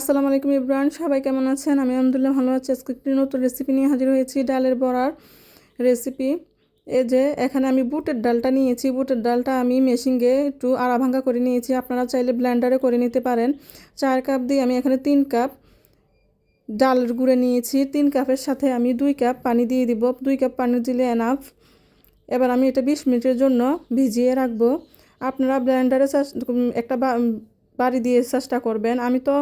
আসসালামু আলাইকুম ইব্রান, সবাই কেমন আছেন? আমি আলহামদুলিল্লাহ ভালো আছি। আজকে একটি নতুন রেসিপি নিয়ে হাজির হয়েছি, ডালের বড়ার রেসিপি এ যে, এখানে আমি বুটের ডালটা নিয়েছি। বুটের ডালটা আমি মেশিনকে একটু আড়া ভাঙ্গা করে নিয়েছি। আপনারা চাইলে ব্লেন্ডারে করে নিতে পারেন। চার কাপ দিয়ে আমি এখানে তিন কাপ ডালের গুঁড়ে নিয়েছি। তিন কাপের সাথে আমি দুই কাপ পানি দিয়ে দিব। দুই কাপ পানি দিলে এনাফ এবার আমি এটা বিশ মিনিটের জন্য ভিজিয়ে রাখব। আপনারা ব্লেন্ডারে একটা বাড়ি দিয়ে চেষ্টা করবেন। আমি তো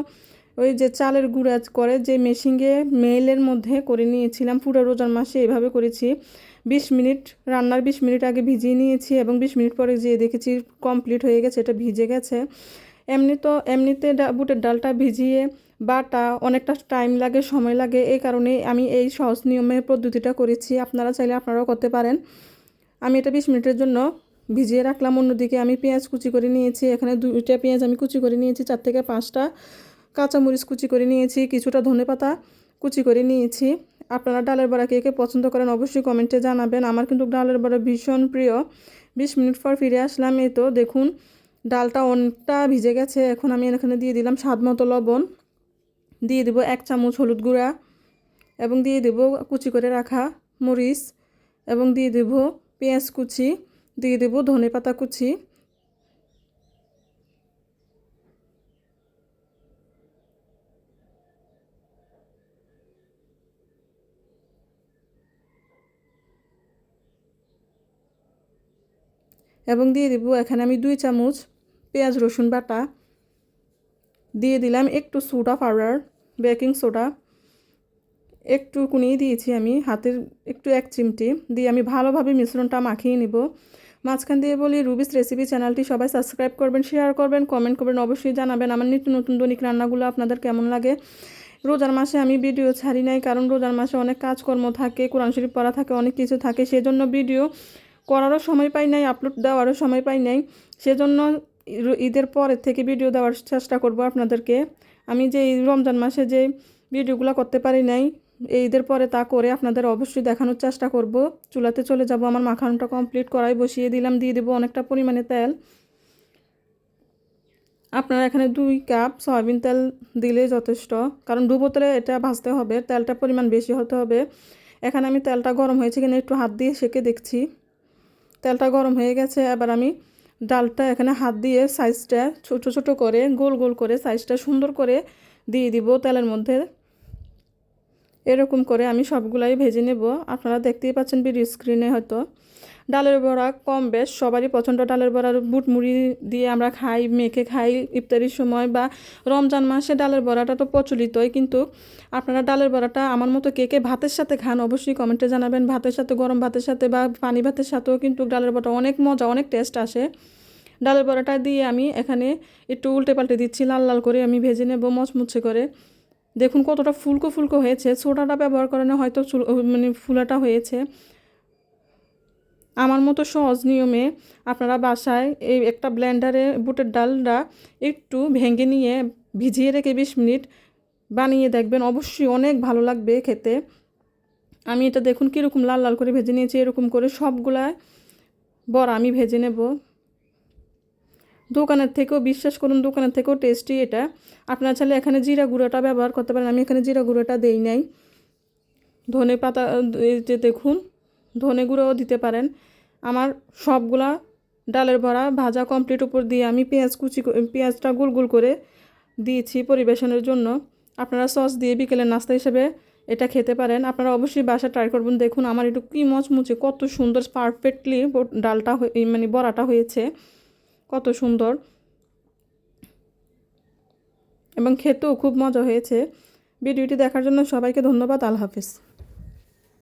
ওই যে চালের গুঁড়া করে যে মেশিনে মেলের মধ্যে করে নিয়েছিলাম, পুরো রোজার মাসে এভাবে করেছি। বিশ মিনিট, রান্নার বিশ মিনিট আগে ভিজিয়ে নিয়েছি এবং বিশ মিনিট পরে যেয়ে দেখেছি কমপ্লিট হয়ে গেছে, এটা ভিজে গেছে। এমনি তো, এমনিতে বুটের ডালটা ভিজিয়ে বাটা অনেকটা টাইম লাগে, সময় লাগে, এই কারণে আমি এই সহজ নিয়মের পদ্ধতিটা করেছি। আপনারা চাইলে আপনারাও করতে পারেন। আমি এটা বিশ মিনিটের জন্য ভিজিয়ে রাখলাম। অন্যদিকে আমি পেঁয়াজ কুচি করে নিয়েছি। এখানে দুইটা পেঁয়াজ আমি কুচি করে নিয়েছি, চার থেকে পাঁচটা। কাঁচামরিচ কুচি করে নিয়েছি, কিছুটা ধনে পাতা কুচি করে নিয়েছি। আপনারা ডালের বড়া কে কে পছন্দ করেন অবশ্যই কমেন্টে জানাবেন। আমার কিন্তু ডালের বড়া ভীষণ প্রিয়। বিশ মিনিট পর ফিরে আসলাম এই তো, দেখুন ডালটা অনেকটা ভিজে গেছে। এখন আমি এখানে দিয়ে দিলাম স্বাদ মতো লবণ। দিয়ে দেবো এক চামচ হলুদ গুঁড়া এবং দিয়ে দেবো কুচি করে রাখা মরিচ এবং দিয়ে দেবো পেঁয়াজ কুচি, দিয়ে দেবো ধনে পাতা কুচি। এবং দিয়ে দিব এখানে আমি দুই চামচ পেঁয়াজ, রসুন বাটা। দিয়ে দিলাম একটু সোডা পাউডার বেকিং সোডা একটু একটুকুনি দিয়েছি আমি হাতের একটু এক চিমটি। দিয়ে আমি ভালোভাবে মিশ্রণটা মাখিয়ে নিব। মাঝখান দিয়ে বলি রুবিস রেসিপি চ্যানেলটি সবাই সাবস্ক্রাইব করবেন শেয়ার করবেন কমেন্ট করবেন, অবশ্যই জানাবেন আমার নিত্য নতুন দৈনিক রান্নাগুলো আপনাদের কেমন লাগে। রোজার মাসে আমি ভিডিও ছাড়ি নাই কারণ রোজার মাসে অনেক কাজকর্ম থাকে, কোরআন শরীফ পড়া থাকে, অনেক কিছু থাকে, সেজন্য ভিডিও করারও সময় পাই নাই আপলোড দেওয়ারও সময় পাই নাই। সেজন্য ঈদের পরের থেকে ভিডিও দেওয়ার চেষ্টা করব আপনাদেরকে। আমি যে এই রমজান মাসে যে ভিডিওগুলো করতে পারি নাই ঈদের পরে তা করে আপনাদের অবশ্যই দেখানোর চেষ্টা করব। চুলাতে চলে যাব, আমার মাখানোটা কমপ্লিট করাই বসিয়ে দিলাম, দিয়ে দেবো অনেকটা পরিমাণে তেল। আপনারা এখানে দুই কাপ সয়াবিন তেল দিলে যথেষ্ট, কারণ ডুবো তেলে এটা ভাজতে হবে, তেলটা পরিমাণ বেশি হতে হবে। এখানে আমি তেলটা গরম হয়েছে কিনা একটু হাত দিয়ে সেকে দেখছি। তেলটা গরম হয়ে গেছে, এবার আমি ডালটা এখানে হাত দিয়ে সাইজটা ছোট ছোট করে, গোল গোল করে সাইজটা সুন্দর করে দিয়ে দিব তেলের মধ্যে। এরকম করে আমি সবগুলাই ভেজে নেব। আপনারা দেখতেই পাচ্ছেন ভিডিও স্ক্রিনে হয়তো। ডালের বড়া কম বেশ, সবারই পছন্দ ডালের বড়ার বুট মুড়ি দিয়ে আমরা খাই, মেখে খাই ইফতারির সময় বা রমজান মাসে ডালের বড়াটা তো প্রচলিতই, কিন্তু আপনারা ডালের বড়াটা আমার মতো কে কে ভাতের সাথে খান অবশ্যই কমেন্টে জানাবেন। ভাতের সাথে, গরম ভাতের সাথে বা পানি ভাতের সাথেও কিন্তু ডালের বড়া অনেক মজা, অনেক টেস্ট আসে। ডালের বড়াটা দিয়ে আমি এখানে একটু উল্টে পাল্টে দিচ্ছি, লাল লাল করে আমি ভেজে নেব মচমুচে করে। দেখুন কতটা ফুলকো ফুলকো হয়েছে সোডাটা ব্যবহার করানো হয়তো মানে ফুলাটা হয়েছে। আমার মতো সহজ নিয়মে আপনারা বাসায় এই একটা ব্লেন্ডারে বুটের ডালটা একটু ভেঙে নিয়ে ভিজিয়ে রেখে বিশ মিনিট বানিয়ে দেখবেন। অবশ্যই অনেক ভালো লাগবে খেতে। আমি এটা দেখুন কীরকম লাল লাল করে ভেজে নিয়েছি, এরকম করে সবগুলা বড় আমি ভেজে নেব। দোকানের থেকেও, বিশ্বাস করুন দোকানের থেকেও টেস্টি এটা। আপনারা চাইলে এখানে জিরা গুঁড়োটা ব্যবহার করতে পারেন, আমি এখানে জিরা গুঁড়োটা দেই নাই। ধনে পাতা দেখুন, ধনে গুঁড়োও দিতে পারেন। আমার সবগুলা ডালের ভরা ভাজা কমপ্লিট উপর দিয়ে আমি পেঁয়াজ কুচি পেঁয়াজটা গুল গুল করে দিয়েছি পরিবেশনের জন্য। আপনারা সস দিয়ে বিকেলের নাস্তা হিসেবে এটা খেতে পারেন। আপনারা অবশ্যই বাসা ট্রাই করবেন। দেখুন আমার একটু কি মচমুচে, কত সুন্দর পারফেক্টলি ডালটা মানে বড়াটা হয়েছে। কত সুন্দর। এবং খেতেও খুব মজা হয়েছে। ভিডিওটি দেখার জন্য সবাইকে ধন্যবাদ। আল্লাহ হাফিজ।